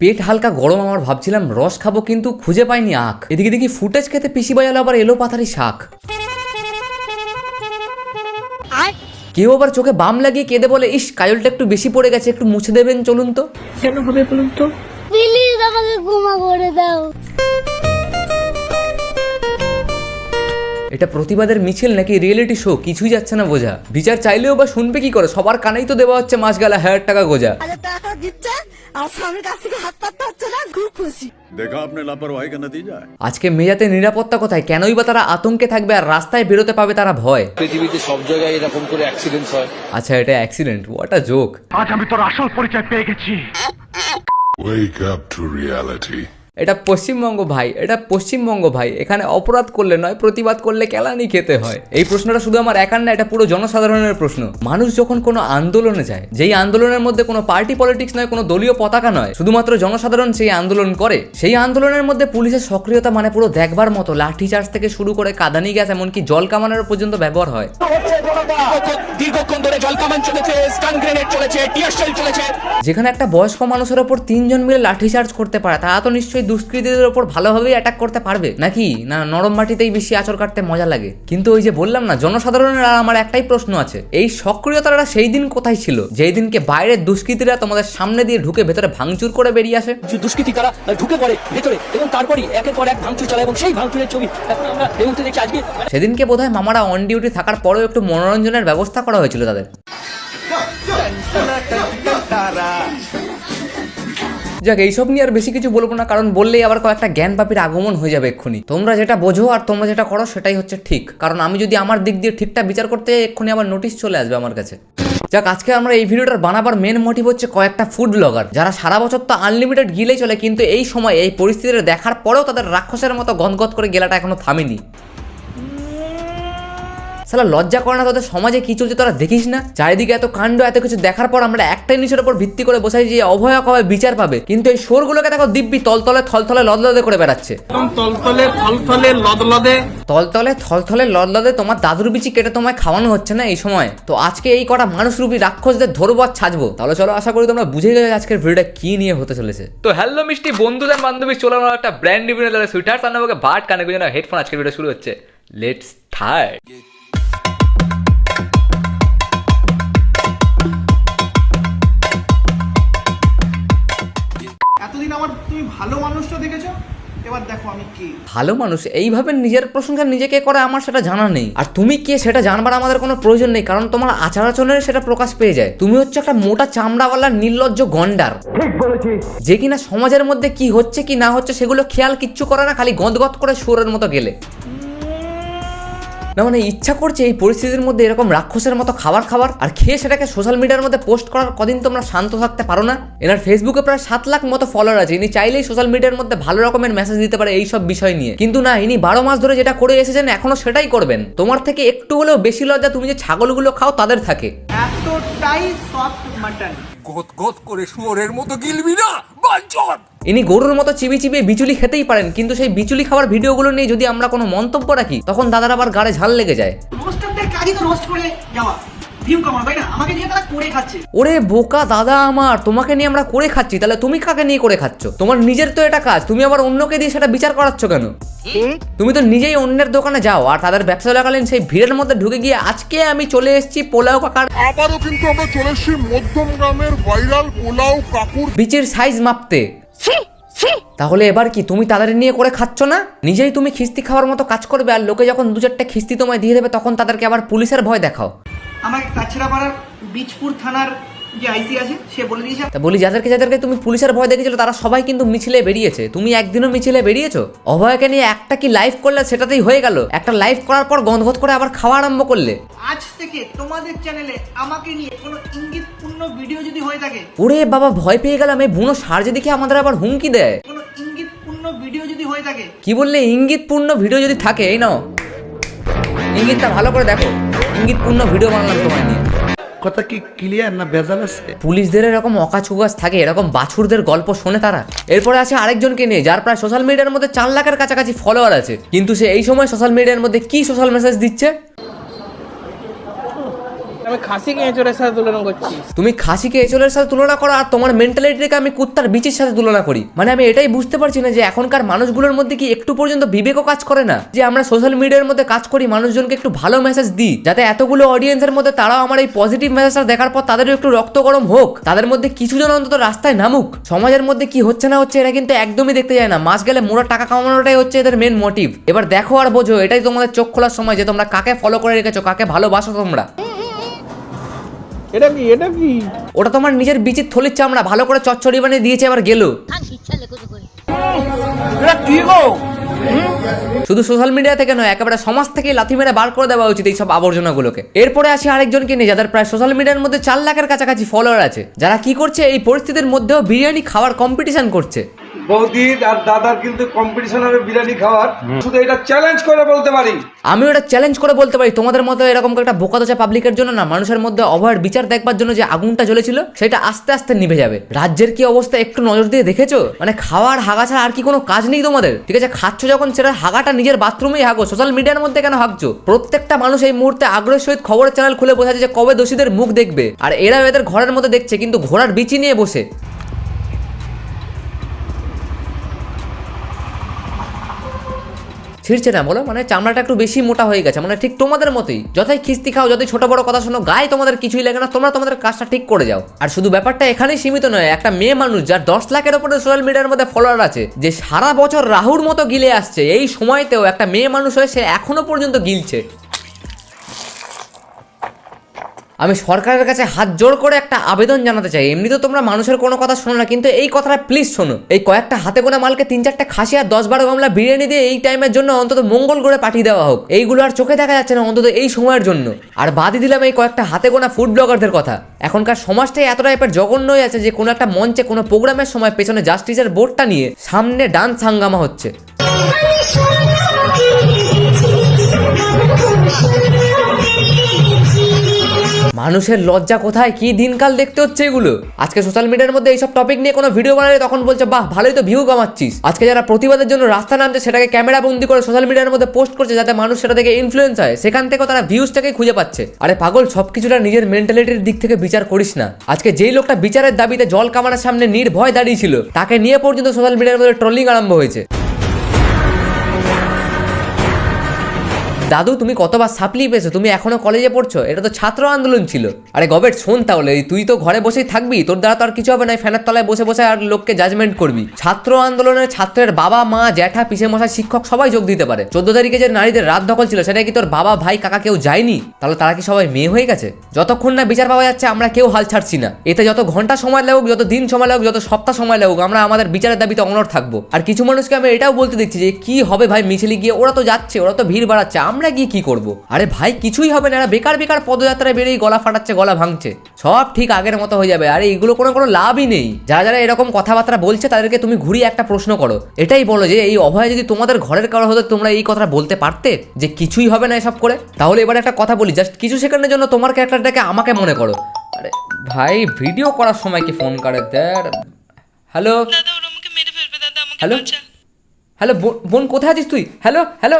পেট হালকা গরম আমার ভাবছিলাম রস খাব কিন্তু খুঁজে পাইনি আখ। এদিকে দেখি ফুটেজ খেতে পিসি বাজালো আবার এলো পাথারি শাক। কেউ আবার চোখে বাম লাগিয়ে কেঁদে বলে ইস কাজলটা একটু বেশি পড়ে গেছে একটু মুছে দেবেন চলুন তো। প্লিজ আমাকে ক্ষমা করে দাও। এটা প্রতিবাদের মিছিল নাকি রিয়েলিটি শো কিছুই যাচ্ছে না বোঝা। বিচার চাইলেও বা শুনবে কি করে? সবার কানেই তো দেওয়া হচ্ছে মাস গেলা হাজার টাকা গোজা। টাকা দিচ্ছে আর স্বামীর কাছ থেকে হাত পাততে হচ্ছে না? খুব খুশি। দেখা আপনার লাপরওয়াহি কা নতিজা আজকে মেজাতে নিরাপত্তা কোথায়? কেনই বা তারা আতঙ্কে থাকবে আর রাস্তায় বেরোতে পাবে তারা ভয়? পৃথিবীতে সব জায়গায় এরকম করে অ্যাক্সিডেন্ট হয়। আচ্ছা এটা অ্যাক্সিডেন্ট হোয়াট আ জোক আজ আমি তোর আসল পরিচয় পেয়ে গেছি। Wake up to reality. এটা পশ্চিমবঙ্গ ভাই এটা পশ্চিমবঙ্গ ভাই। এখানে অপরাধ করলে নয় প্রতিবাদ করলে কেলানি খেতে হয়। এই প্রশ্নটা শুধু আমার একার না এটা পুরো জনসাধারণের প্রশ্ন। মানুষ যখন কোনো আন্দোলনে যায় যেই আন্দোলনের মধ্যে কোনো পার্টি পলিটিক্স নয় কোনো দলীয় পতাকা নয় শুধুমাত্র জনসাধারণ সেই আন্দোলন করে সেই আন্দোলনের মধ্যে পুলিশের সক্রিয়তা মানে পুরো দেখবার মতো লাঠিচার্জ থেকে শুরু করে কাদানি গ্যাস এমনকি জল কামানোর পর্যন্ত ব্যবহার হয়। দীর্ঘক্ষণ ধরে জল কামান চলেছে স্টান গ্রেনেড চলেছে টিয়ার চলেছে। যেখানে একটা বয়স্ক মানুষের ওপর তিনজন মিলে লাঠিচার্জ করতে পারে তারা তো নিশ্চয়ই দুষ্কৃতীদের ওপর ভালোভাবেই অ্যাটাক করতে পারবে নাকি না নরম মাটিতেই বেশি আচর কাটতে মজা লাগে কিন্তু ওই যে বললাম না জনসাধারণের আর আমার একটাই প্রশ্ন আছে এই সক্রিয়তাটা সেই দিন কোথায় ছিল যেই দিনকে বাইরের দুষ্কৃতীরা তোমাদের সামনে দিয়ে ঢুকে ভেতরে ভাঙচুর করে বেরিয়ে আসে কিছু দুষ্কৃতিকারা ঢুকে পড়ে ভেতরে এবং তারপরই একের পর এক ভাঙচুর চালায় এবং সেই ভাঙচুরের ছবি আমরা এই দেখছি আজকে সেদিনকে বোধহয় মামারা অন ডিউটি থাকার পরেও একটু মনোরঞ্জনের ব্যবস্থা করা হয়েছিল তাদের যাক, এইসব নিয়ে আর বেশি কিছু বলব না, কারণ বললেই আবার কয়েকটা জ্ঞান পাপির আগমন হয়ে যাবে এক্ষুনি। তোমরা যেটা বোঝো আর তোমরা যেটা করো, সেটাই হচ্ছে ঠিক। কারণ আমি যদি আমার দিক দিয়ে ঠিকটা বিচার করতে যাই, এক্ষুনি আবার নোটিশ চলে আসবে আমার কাছে। যাক, আজকে আমরা এই ভিডিওটার বানাবার মেন মোটিভ হচ্ছে কয়েকটা ফুড ব্লগার যারা সারা বছর তো আনলিমিটেড গিলেই চলে, কিন্তু এই সময় এই পরিস্থিতিটা দেখার পরেও তাদের রাক্ষসের মতো গনগত করে গেলাটা এখনও থামেনি। সালা লজ্জা করে না তোদের সমাজে কি চলছে তোরা দেখিস না? চারিদিকে এত কাণ্ড এত কিছু দেখার পর আমরা একটাই নিচের উপর ভিত্তি করে বসাই যে অভয় কবে বিচার পাবে। কিন্তু এই সোরগুলোকে দেখো দিব্যি তলতলে থলথলে লদলদে করে বেড়াচ্ছে। তলতলে থলথলে লদলদে। তলতলে থলথলে লদলদে তোমার দাদুর বিচি কেটে তোমায় খাওয়ানো হচ্ছে না এই সময়। তো আজকে এই কটা মানুষ মানুষরূপী রাক্ষসদের ধরবো আর ছাজবো। তাহলে চলো আশা করি তোমরা বুঝে গেছো আজকের ভিডিওটা কি নিয়ে হতে চলেছে। তো হ্যালো মিষ্টি বন্ধুদের বান্ধবী চলে আমার একটা ব্র্যান্ড তাহলে সুইটার সামনে আমাকে বাট কানে গুঁজে হেডফোন আজকের ভিডিও শুরু হচ্ছে। লেটস থার্ড ভালো মানুষটা দেখেছ? এবার দেখো আমি কে। ভালো মানুষ এইভাবে নিজের প্রশংসা নিজেকে করে আমার সেটা জানা নেই। আর তুমি কে সেটা জানবার আমাদের কোনো প্রয়োজন নেই কারণ তোমার আচার আচরণের সেটা প্রকাশ পেয়ে যায়। তুমি হচ্ছে একটা মোটা চামড়াওয়ালা নির্লজ্জ গন্ডার। যে কিনা সমাজের মধ্যে কি হচ্ছে কি না হচ্ছে সেগুলো খেয়াল কিচ্ছু করে না খালি গদগদ করে সুরের মতো গেলে। না মানে ইচ্ছা করছে এই পরিস্থিতির মধ্যে এরকম রাক্ষসের মতো খাবার খাবার আর খেয়ে সেটাকে সোশ্যাল মিডিয়ার মধ্যে পোস্ট করার কদিন তোমরা শান্ত থাকতে পারো না। এনার ফেসবুকে প্রায় সাত লাখ মতো ফলোয়ার আছে ইনি চাইলেই সোশ্যাল মিডিয়ার মধ্যে ভালো রকমের মেসেজ দিতে পারে এইসব বিষয় নিয়ে। কিন্তু না ইনি বারো মাস ধরে যেটা করে এসেছেন এখনও সেটাই করবেন। তোমার থেকে একটু হলেও বেশি লজ্জা তুমি যে ছাগলগুলো খাও তাদের থাকে। এতটাই সফট মাটন ইনি গরুর মতো চিবি চিবিয়ে বিচুলি খেতেই পারেন কিন্তু সেই বিচুলি খাওয়ার ভিডিওগুলো নিয়ে যদি আমরা কোনো মন্তব্য রাখি তখন দাদার আবার গাড়ে ঝাল লেগে যায়। রোস্টারদের কাজই তো রোস্ট করে যাওয়া। ভিউ কামানো তাই না? আমাকে দিয়ে তারা করে খাচ্ছে। ওরে বোকা দাদা আমার তোমাকে নিয়ে আমরা করে খাচ্ছি তাহলে তুমি কাকে নিয়ে করে খাচ্ছ? তোমার নিজের তো এটা কাজ তুমি আবার অন্যকে দিয়ে সেটা বিচার করাচ্ছ কেন? তুমি তো নিজেই অন্যের দোকানে যাও আর তাদের ব্যবসা চলাকালীন সেই ভিড়ের মধ্যে ঢুকে গিয়ে আজকে আমি চলে এসেছি পোলাও কাকার আবারও কিন্তু আমরা চলে এসেছি মধ্যম গ্রামের ভাইরাল পোলাও কাকুর বিচের সাইজ মাপতে। তাহলে এবার কি তুমি তাদের নিয়ে করে খাচ্ছ না? নিজেই তুমি খিস্তি খাওয়ার মতো কাজ করবে আর লোকে যখন দু চারটে খিস্তি তোমায় দিয়ে দেবে তখন তাদেরকে আবার পুলিশের ভয় দেখাও। আমাকে কাছড়াপাড়ার বীজপুর থানার যে আইসি আছে সে বলে দিয়েছে। তা বলি যাদেরকে যাদেরকে তুমি পুলিশের ভয় দেখেছিল তারা সবাই কিন্তু মিছিলে বেরিয়েছে। তুমি একদিনও মিছিলে বেরিয়েছো? অভয়কে নিয়ে একটা কি লাইভ করলে সেটাতেই হয়ে গেল? একটা লাইভ করার পর গন্ধগত করে আবার খাওয়া আরম্ভ করলে? আজ থেকে তোমাদের চ্যানেলে আমাকে নিয়ে কোনো ইঙ্গিতপূর্ণ ভিডিও যদি হয়ে থাকে ওরে বাবা ভয় পেয়ে গেলাম এই বুনো সার যে দেখে আমাদের আবার হুমকি দেয়। কোনো ইঙ্গিতপূর্ণ ভিডিও যদি হয়ে থাকে। কি বললে ইঙ্গিতপূর্ণ ভিডিও যদি থাকে এই নাও। ইঙ্গিতটা ভালো করে দেখো। ইঙ্গিতপূর্ণ ভিডিও বানালাম তোমায় নিয়ে। কথা কি ক্লিয়ার না ভেজাল আছে? পুলিশদের এরকম অকাছুকাছ থাকে এরকম বাছুরদের গল্প শোনে তারা। এরপরে আছে আরেকজনকে নিয়ে যার প্রায় সোশ্যাল মিডিয়ার মধ্যে চার লাখের কাছাকাছি ফলোয়ার আছে। কিন্তু সে এই সময় সোশ্যাল মিডিয়ার মধ্যে কি সোশ্যাল মেসেজ দিচ্ছে? আমি খাসিকে এঁচড়ের সাথে তুলনা করছি। তুমি খাসিকে এচলের সাথে তুলনা করো আর তোমার মেন্টালিটিকে আমি কুত্তার বিচির সাথে তুলনা করি। মানে আমি এটাই বুঝতে পারছি না যে এখনকার মানুষগুলোর মধ্যে কি একটু পর্যন্ত বিবেকও কাজ করে না? যে আমরা সোশ্যাল মিডিয়ার মধ্যে কাজ করি, মানুষজনকে একটু ভালো মেসেজ দিই, যাতে এতগুলো অডিয়েন্সের মধ্যে তারাও আমার এই পজিটিভ মেসেজটা দেখার পর তাদেরও একটু রক্ত গরম হোক। তাদের মধ্যে কিছু জন অন্তত রাস্তায় নামুক। সমাজের মধ্যে কি হচ্ছে না হচ্ছে এটা কিন্তু একদমই দেখতে যায় না। মাস গেলে মোড়া টাকা কামানোটাই হচ্ছে এদের মেন মোটিভ এবার দেখো আর বোঝো, এটাই তোমাদের চোখ খোলার সময় যে তোমরা কাকে ফলো করে রেখেছো, কাকে ভালোবাসো তোমরা। এটা কি এটা কি? ওটা তোমার নিজের বিচির থলির চামড়া ভালো করে চচ্চড়ি বানিয়ে দিয়েছে আবার গেলো। এটা কি গো? শুধু সোশ্যাল মিডিয়া থেকে নয় একেবারে সমাজ থেকে লাথি মেরে বার করে দেওয়া উচিত এইসব আবর্জনাগুলোকে। এরপরে আসি আরেকজনকে নিয়ে যাদের প্রায় সোশ্যাল মিডিয়ার মধ্যে চার লাখের কাছাকাছি ফলোয়ার আছে। যারা কি করছে এই পরিস্থিতির মধ্যেও বিরিয়ানি খাওয়ার কম্পিটিশন করছে। বৌদির আর দাদার কিন্তু কম্পিটিশন হবে বিরিয়ানি খাওয়ার। শুধু এটা চ্যালেঞ্জ করে বলতে পারি। আমি ওটা চ্যালেঞ্জ করে বলতে পারি। তোমাদের মতো এরকম একটা বোকাদোচা পাবলিকের জন্য না মানুষের মধ্যে অভয়ের বিচার দেখবার জন্য যে আগুনটা জ্বলেছিল সেটা আস্তে আস্তে নিভে যাবে। রাজ্যের কি অবস্থা একটু নজর দিয়ে দেখেছ? মানে খাওয়ার হাগা ছাড়া আর কি কোনো কাজ নেই তোমাদের? ঠিক আছে খাচ্ছ যখন সেটা হাগাটা নিজের বাথরুমেই হাগো সোশ্যাল মিডিয়ার মধ্যে কেন হাগছো? প্রত্যেকটা মানুষ এই মুহূর্তে আগ্রহের সহিত খবরের চ্যানেল খুলে বসে আছে যে কবে দোষীদের মুখ দেখবে। আর এরা এদের ঘরের মধ্যে দেখছে কিন্তু ঘোড়ার বিচি নিয়ে বসে। ছিঁড়ছে না, বলো? মানে চামড়াটা একটু বেশি মোটা হয়ে গেছে মানে ঠিক তোমাদের মতোই। যথাই খিস্তি খাও যতই ছোট বড় কথা শোনো, গায়ে তোমাদের কিছুই লাগে না, তোমরা তোমাদের কাজটা ঠিক করে যাও। আর শুধু ব্যাপারটা এখানেই সীমিত নয়, একটা মেয়ে মানুষ যার দশ লাখের ওপরে সোশ্যাল মিডিয়ার মধ্যে ফলোয়ার আছে, যে সারা বছর রাহুর মতো গিলে আসছে, এই সময়তেও একটা মেয়ে মানুষ হয়ে সে এখনও পর্যন্ত গিলছে। আমি সরকারের কাছে হাত জোর করে একটা আবেদন জানাতে চাই। এমনিতে তোমরা মানুষের কোনো কথা শোনো না, কিন্তু এই কথাটা প্লিজ শোনো। এই কয়েকটা হাতে গোনা মালকে তিন চারটে খাসি আর দশ বারো গামলা বিরিয়ানি দিয়ে এই টাইমের জন্য অন্তত মঙ্গল করে পাঠিয়ে দেওয়া হোক। এইগুলো আর চোখে দেখা যাচ্ছে না অন্তত এই সময়ের জন্য। আর বাদই দিলাম এই কয়েকটা হাতে গোনা ফুড ব্লগারদের কথা। এখনকার সমাজটাই এত টাইপের জঘন্য হয়ে আছে যে কোনো একটা মঞ্চে, কোনো প্রোগ্রামের সময় পেছনে জাস্টিসের বোর্ডটা নিয়ে সামনে ডান্স হাঙ্গামা হচ্ছে। মানুষের লজ্জা কোথায়? কি দিনকাল দেখতে হচ্ছে এগুলো? আজকে সোশ্যাল মিডিয়ার মধ্যে এইসব টপিক নিয়ে কোনো ভিডিও বানালে তখন বলছে, বাহ, ভালোই তো ভিউ কামাচ্ছিস। আজকে যারা প্রতিবাদের জন্য রাস্তা নামছে, সেটাকে ক্যামেরা বন্দি করে সোশ্যাল মিডিয়ার মধ্যে পোস্ট করছে, যাতে মানুষ সেটা থেকে ইনফ্লুয়েন্স হয়। সেখান থেকে তারা ভিউজটাকে খুঁজে পাচ্ছে। আরে পাগল সব কিছুটা নিজের মেন্টালিটির দিক থেকে বিচার করিস না। আজকে যেই লোকটা বিচারের দাবিতে জল কামানোর সামনে নির্ভয় দাঁড়িয়েছিল তাকে নিয়ে পর্যন্ত সোশ্যাল মিডিয়ার মধ্যে ট্রলিং আরম্ভ হয়েছে। দাদু, তুমি কতবার সাপ্লি পেয়েছ? তুমি এখনও কলেজে পড়ছো? এটা তো ছাত্র আন্দোলন ছিল। আরে গবেট, শোন তাহলে তুই তো ঘরে বসেই থাকবি। তোর দ্বারা তো আর কিছু হবে না ফ্যানের তলায় বসে বসে আর লোককে জাজমেন্ট করবি। ছাত্র আন্দোলনের ছাত্রের বাবা, মা, জ্যাঠা পিসে মশাই শিক্ষক সবাই যোগ দিতে পারে। চোদ্দ তারিখে যে নারীদের রাত দখল ছিল, সেটা কি তোর বাবা, ভাই, কাকা কেউ যায়নি? তাহলে তারা কি সবাই মেয়ে হয়ে গেছে? যতক্ষণ না বিচার পাওয়া যাচ্ছে, আমরা কেউ হাল ছাড়ছি না। এতে যত ঘণ্টা সময় লাগুক, যত দিন সময় লাগুক, যত সপ্তাহ সময় লাগুক, আমরা আমাদের বিচারের দাবিতে অনর থাকব। আর কিছু মানুষকে আমি এটাও বলতে দিচ্ছি যে, কি হবে ভাই, মিছিলে গিয়ে? ওরা তো যাচ্ছে, ওরা তো ভিড় বাড়াচ্ছে। আমরা গিয়ে কি করব? আরে ভাই কিছুই হবে না। বেকার বেকার পদযাত্রায় বেরিয়ে গলা ফাটাচ্ছে গলা ভাঙছে। সব ঠিক আগের মতো হয়ে যাবে। আরে এগুলো কোনো কোনো লাভই নেই। যারা যারা এরকম কথাবার্তা বলছে তাদেরকে তুমি ঘুরিয়ে একটা প্রশ্ন করো। এটাই বলো যে এই অভয় যদি তোমাদের ঘরের কারও হতো তোমরা এই কথাটা বলতে পারতে যে কিছুই হবে না এসব করে? তাহলে এবার একটা কথা বলি জাস্ট কিছু সেকেন্ডের জন্য তোমার ক্যারেক্টারটাকে আমাকে মনে করো। আরে ভাই ভিডিও করার সময় কি ফোন করে? দেয় হ্যালো হ্যালো হ্যালো বোন কোথায় আছিস তুই? Hello hello